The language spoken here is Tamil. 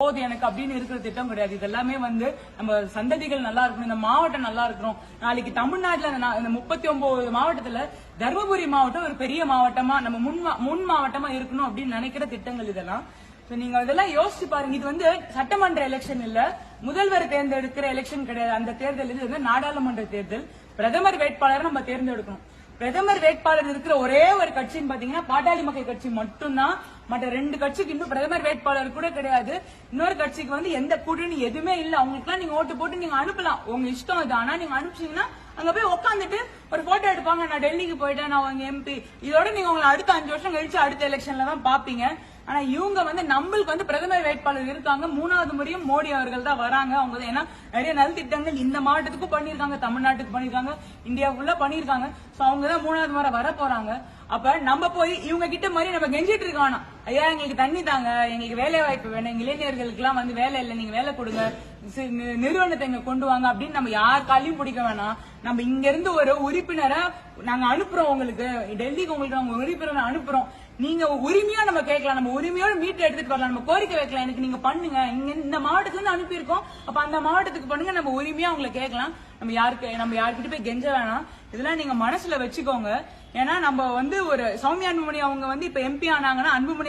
போது எனக்கு அப்படின்னு இருக்கிற திட்டம் கிடையாது. இது எல்லாமே வந்து நம்ம சந்ததிகள் நல்லா இருக்கணும். இந்த மாவட்டம் நல்லா இருக்கணும். நாளைக்கு தமிழ்நாட்டுல இந்த முப்பத்தி ஒன்பது மாவட்டத்துல தருமபுரி மாவட்டம் ஒரு பெரிய மாவட்டமா நம்ம முன் முன் மாவட்டமா இருக்கணும் அப்படின்னு நினைக்கிற திட்டங்கள் இதெல்லாம். நீங்க இதெல்லாம் யோசிச்சு பாருங்க. இது வந்து சட்டமன்ற எலெக்ஷன் இல்ல. முதல்வர் தேர்ந்தெடுக்கிற எலெக்ஷன் கிடையாது. அந்த தேர்தல் இது வந்து நாடாளுமன்ற தேர்தல். பிரதமர் வேட்பாளரை நம்ம தேர்ந்தெடுக்கணும். பிரதமர் வேட்பாளர் இருக்கிற ஒரே ஒரு கட்சின்னு பாத்தீங்கன்னா பாட்டாளி மக்கள் கட்சி மட்டும்தான். மற்ற ரெண்டு கட்சிக்கு இன்னும் பிரதமர் வேட்பாளர் கூட கிடையாது. இன்னொரு கட்சிக்கு வந்து எந்த கூட்டணி எதுவுமே இல்ல. அவங்களுக்குலாம் நீங்க ஓட்டு போட்டு நீங்க அனுப்பலாம். உங்க இஷ்டம் அது ஆனா நீங்க அனுப்பிச்சீங்கன்னா அங்க போய் உட்காந்துட்டு ஒரு போட்டோ எடுப்பாங்க. நான் டெல்லிக்கு போயிட்டேன். நான் உங்க எம்பி இதோட நீங்க உங்களை அடுத்த அஞ்சு வருஷம் கழிச்சு அடுத்த எலெக்ஷன்ல தான் பாப்பீங்க. ஆனா இவங்க வந்து நம்மளுக்கு வந்து பிரதமர் வேட்பாளர் இருக்காங்க. மூணாவது முறையும் மோடி அவர்கள் தான் வராங்க. அவங்க ஏன்னா நிறைய நலத்திட்டங்கள் இந்த மாவட்டத்துக்கும் பண்ணிருக்காங்க தமிழ்நாட்டுக்கு பண்ணிருக்காங்க இந்தியா பண்ணிருக்காங்க சோ அவங்க தான் மூணாவது முறை வர போறாங்க. அப்ப நம்ம போய் இவங்க கிட்ட மாதிரி நம்ம கெஞ்சிட்டு இருக்க வேணாம். ஐயா எங்களுக்கு தண்ணி தாங்க. எங்களுக்கு வேலை வாய்ப்பு வேணும். இளைஞர்களுக்கு எல்லாம் வந்து வேலை இல்லை. நீங்க வேலை கொடுங்க. சி- நிறுவனத்தை இங்க கொண்டு வாங்க. அப்படின்னு நம்ம யார் காலையும் பிடிக்க வேணாம். நம்ம இங்க இருந்து ஒரு உறுப்பினரை நாங்க அனுப்புறோம் உங்களுக்கு. டெல்லிக்கு உங்களுக்கு நாங்க உறுப்பினரை அனுப்புறோம். நீங்க உரிமையா நம்ம கேட்கலாம். நம்ம உரிமையோட மீட்டர் எடுத்துட்டு வரலாம். நம்ம கோரிக்கை வைக்கலாம். எனக்கு நீங்க பண்ணுங்க. இங்க இந்த மாவட்டத்துல இருந்து அனுப்பியிருக்கோம். அப்ப அந்த மாவட்டத்துக்கு பண்ணுங்க. நம்ம உரிமையா உங்களை கேட்கலாம். நம்ம யாருக்கு நம்ம யார்கிட்ட போய் கெஞ்ச வேணாம். இதெல்லாம் நீங்க மனசுல வச்சுக்கோங்க. ஏன்னா நம்ம வந்து ஒரு சௌமியா அன்புமணி அவங்க வந்து இப்ப எம்பி ஆனாங்கன்னா அன்புமணி